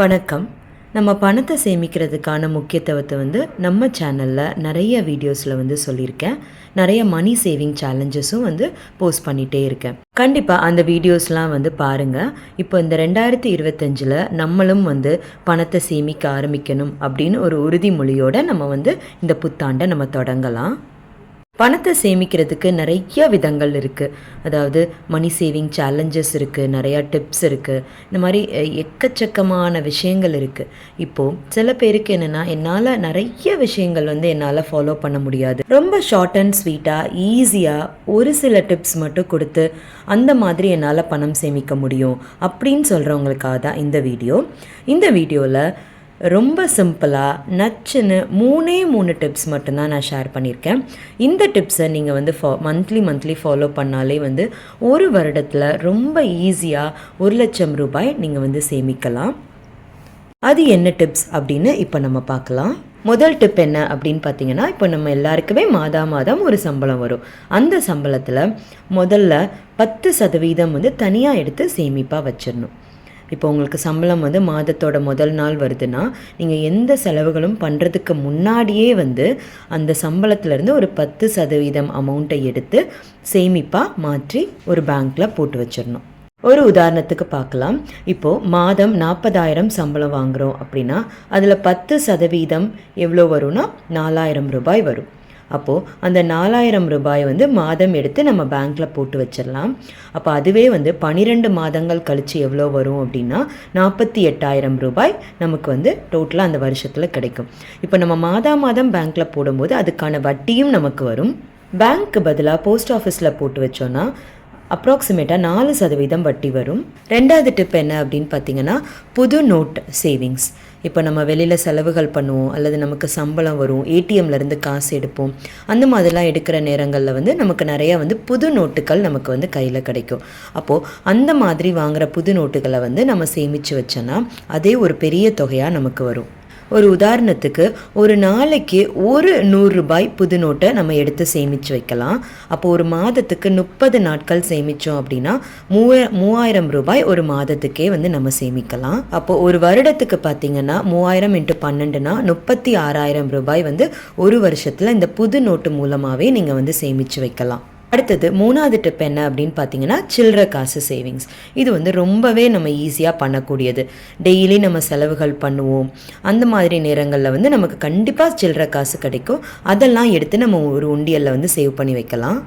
வணக்கம். நம்ம பணத்தை சேமிக்கிறதுக்கான முக்கியத்துவத்தை வந்து நம்ம சேனலில் நிறைய வீடியோஸில் வந்து சொல்லியிருக்கேன். நிறைய மணி சேவிங் சேலஞ்சஸும் வந்து போஸ்ட் பண்ணிகிட்டே இருக்கேன். கண்டிப்பாக அந்த வீடியோஸ்லாம் வந்து பாருங்கள் இப்போ இந்த ரெண்டாயிரத்தி இருபத்தஞ்சில் நம்மளும் வந்து பணத்தை சேமிக்க ஆரம்பிக்கணும் அப்படின்னு ஒரு உறுதிமொழியோடு நம்ம வந்து இந்த புத்தாண்டை நம்ம தொடங்கலாம். பணத்தை சேமிக்கிறதுக்கு நிறைய விதங்கள் இருக்குது அதாவது மணி சேவிங் சேலஞ்சஸ் இருக்குது நிறையா டிப்ஸ் இருக்குது இந்த மாதிரி எக்கச்சக்கமான விஷயங்கள் இருக்குது இப்போது சில பேருக்கு என்னென்னா என்னால் நிறைய விஷயங்கள் வந்து என்னால் ஃபாலோ பண்ண முடியாது. ரொம்ப ஷார்ட் அண்ட் ஸ்வீட்டாக ஈஸியாக ஒரு சில டிப்ஸ் மட்டும் கொடுத்து அந்த மாதிரி என்னால் பணம் சேமிக்க முடியும். அப்படின்னு சொல்கிறவங்களுக்காக தான் இந்த வீடியோ இந்த வீடியோவில் ரொம்ப சிம்பிளாக நச்சுன்னு மூணே மூணு டிப்ஸ் மட்டும்தான் நான் ஷேர் பண்ணியிருக்கேன். இந்த டிப்ஸை நீங்கள் வந்து ஃபா மந்த்லி மந்த்லி ஃபாலோ பண்ணாலே வந்து ஒரு வருடத்தில் ரொம்ப ஈஸியாக ஒரு லட்சம் ரூபாய் நீங்கள் வந்து சேமிக்கலாம். அது என்ன டிப்ஸ் அப்படின்னு இப்போ நம்ம பார்க்கலாம். முதல் டிப் என்ன அப்படின்னு பார்த்தீங்கன்னா இப்போ நம்ம எல்லாருக்குமே மாதா மாதம் ஒரு சம்பளம் வரும். அந்த சம்பளத்தில் முதல்ல பத்து சதவீதம் வந்து தனியாக எடுத்து சேமிப்பாக வச்சிடணும். இப்போ உங்களுக்கு சம்பளம் வந்து மாதத்தோட முதல் நாள் வருதுன்னா நீங்கள் எந்த செலவுகளும் பண்ணுறதுக்கு முன்னாடியே வந்து அந்த சம்பளத்துலேருந்து ஒரு பத்து சதவீதம் அமௌண்ட்டை எடுத்து சேமிப்பாக மாற்றி ஒரு பேங்க்கில் போட்டு வச்சிடணும். ஒரு உதாரணத்துக்கு பார்க்கலாம். இப்போது மாதம் நாற்பதாயிரம் சம்பளம் வாங்குகிறோம் அப்படின்னா அதில் பத்து சதவீதம் எவ்வளோ வரும்னா நாலாயிரம் ரூபாய் வரும். அப்போது அந்த நாலாயிரம் ரூபாய் வந்து மாதம் எடுத்து நம்ம பேங்க்கில் போட்டு வச்சிடலாம். அப்போ அதுவே வந்து பன்னிரெண்டு மாதங்கள் கழித்து எவ்வளோ வரும் அப்படின்னா நாற்பத்தி எட்டாயிரம் ரூபாய் நமக்கு வந்து டோட்டலாக அந்த வருஷத்தில் கிடைக்கும். இப்போ நம்ம மாதா மாதம் பேங்க்கில் போடும்போது அதுக்கான வட்டியும் நமக்கு வரும். பேங்க்கு பதிலாக போஸ்ட் ஆஃபீஸில் போட்டு வச்சோன்னா அப்ராக்சிமேட்டாக நாலு சதவீதம் வட்டி வரும். ரெண்டாவது டிப் என்ன அப்படின்னு பார்த்தீங்கன்னா புது நோட் சேவிங்ஸ் இப்போ நம்ம வெளியில் செலவுகள் பண்ணுவோம் அல்லது நமக்கு சம்பளம் வரும் ஏடிஎம்லேருந்து காசு எடுப்போம் அந்த மாதிரிலாம் எடுக்கிற நேரங்களில் வந்து நமக்கு நிறையா வந்து புது நோட்டுகள் நமக்கு வந்து கையில் கிடைக்கும். அப்போது அந்த மாதிரி வாங்குகிற புது நோட்டுகளை வந்து நம்ம சேமித்து வச்சோன்னா அதே ஒரு பெரிய தொகையாக நமக்கு வரும். ஒரு உதாரணத்துக்கு ஒரு நாளைக்கு ஒரு நூறு ரூபாய் புது நோட்டை நம்ம எடுத்து சேமித்து வைக்கலாம். அப்போ ஒரு மாதத்துக்கு முப்பது நாட்கள் சேமித்தோம் அப்படின்னா மூவ மூவாயிரம் ரூபாய் ஒரு மாதத்துக்கே வந்து நம்ம சேமிக்கலாம். அப்போ ஒரு வருடத்துக்கு பார்த்தீங்கன்னா மூவாயிரம் இன்ட்டு பன்னெண்டுனா முப்பத்தி ஆறாயிரம் ரூபாய் வந்து ஒரு வருஷத்தில் இந்த புது நோட்டு மூலமாகவே நீங்கள் வந்து சேமித்து வைக்கலாம். அடுத்தது மூணாவது டிப் என்ன அப்படின்னு பார்த்தீங்கன்னா சில்லற காசு சேவிங்ஸ் இது வந்து ரொம்பவே நம்ம ஈஸியாக பண்ணக்கூடியது. டெய்லி நம்ம செலவுகள் பண்ணுவோம். அந்த மாதிரி நேரங்களில் வந்து நமக்கு கண்டிப்பாக சில்லற காசு கிடைக்கும். அதெல்லாம் எடுத்து நம்ம ஒரு உண்டியலில் வந்து சேவ் பண்ணி வைக்கலாம்.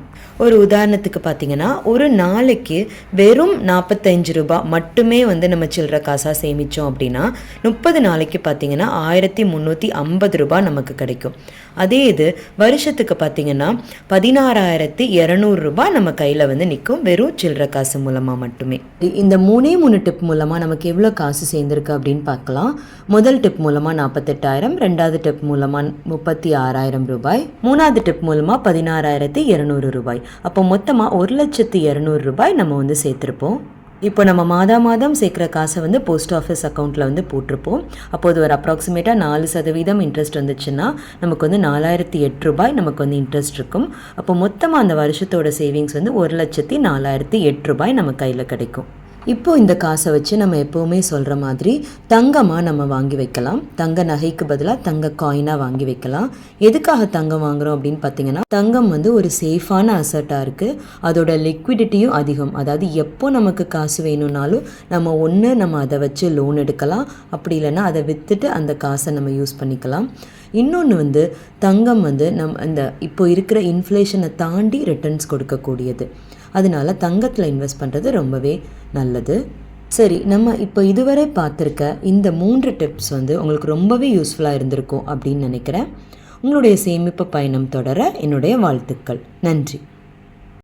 ஒரு உதாரணத்துக்கு பார்த்தீங்கன்னா ஒரு நாளைக்கு வெறும் நாற்பத்தஞ்சு ரூபாய் மட்டுமே வந்து நம்ம சில்லற காசாக சேமித்தோம் அப்படின்னா முப்பது நாளைக்கு பார்த்தீங்கன்னா ஆயிரத்தி முந்நூற்றி ஐம்பது ரூபாய் நமக்கு கிடைக்கும். அதே இது வருஷத்துக்கு பார்த்தீங்கன்னா பதினாறாயிரத்தி இரநூறு ரூபாய் நம்ம கையில் வந்து நிற்கும் வெறும் சில்லற காசு மூலமாக மட்டுமே. இந்த மூணே மூணு டிப் மூலமாக நமக்கு எவ்வளோ காசு சேர்ந்துருக்கு அப்படின்னு பார்க்கலாம். முதல் டிப் மூலமாக நாற்பத்தெட்டாயிரம் ரெண்டாவது டிப் மூலமாக முப்பத்தி ஆறாயிரம் ரூபாய் மூணாவது டிப் மூலமாக பதினாறாயிரத்தி இரநூறு ரூபாய். அப்போ மொத்தமாக ஒரு லட்சத்தி இரநூறு ரூபாய் நம்ம வந்து சேர்த்துருப்போம். இப்போ நம்ம மாதா மாதம் சேர்க்குற காசை வந்து போஸ்ட் ஆஃபீஸ் அக்கௌண்ட்டில் வந்து போட்டிருப்போம். அப்போது ஒரு அப்ராக்சிமேட்டாக நாலு சதவீதம் இன்ட்ரெஸ்ட் வந்துச்சுன்னா நமக்கு வந்து நாலாயிரத்தி எட்டு ரூபாய் நமக்கு வந்து இன்ட்ரெஸ்ட் இருக்கும். அப்போ மொத்தமாக அந்த வருஷத்தோட சேவிங்ஸ் வந்து ஒரு லட்சத்தி நாலாயிரத்தி எட்டு ரூபாய் நம்ம கையில் கிடைக்கும். இப்போது இந்த காசை வச்சு நம்ம எப்போவுமே சொல்கிற மாதிரி தங்கமாக நம்ம வாங்கி வைக்கலாம். தங்க நகைக்கு பதிலாக தங்க காயினாக வாங்கி வைக்கலாம். எதுக்காக தங்கம் வாங்குறோம் அப்படின்னு பார்த்தீங்கன்னா தங்கம் வந்து ஒரு சேஃபான அசட்டாக இருக்குது அதோட லிக்விடிட்டியும் அதிகம். அதாவது எப்போ நமக்கு காசு வேணும்னாலும் நம்ம ஒன்று நம்ம அதை வச்சு லோன் எடுக்கலாம். அப்படி இல்லைன்னா அதை விற்றுட்டு அந்த காசை நம்ம யூஸ் பண்ணிக்கலாம். இன்னொன்று வந்து தங்கம் வந்து நம் அந்த இப்போ இருக்கிற இன்ஃப்ளேஷனை தாண்டி ரிட்டர்ன்ஸ் கொடுக்கக்கூடியது. அதனால தங்கத்தில் இன்வெஸ்ட் பண்ணுறது ரொம்பவே நல்லது. சரி நம்ம இப்போ இதுவரை பார்த்துருக்க இந்த மூன்று டிப்ஸ் வந்து உங்களுக்கு ரொம்பவே யூஸ்ஃபுல்லாக இருந்திருக்கும் அப்படின்னு நினைக்கிறேன். உங்களுடைய சேமிப்பு பயணம் தொடர என்னுடைய வாழ்த்துக்கள். நன்றி.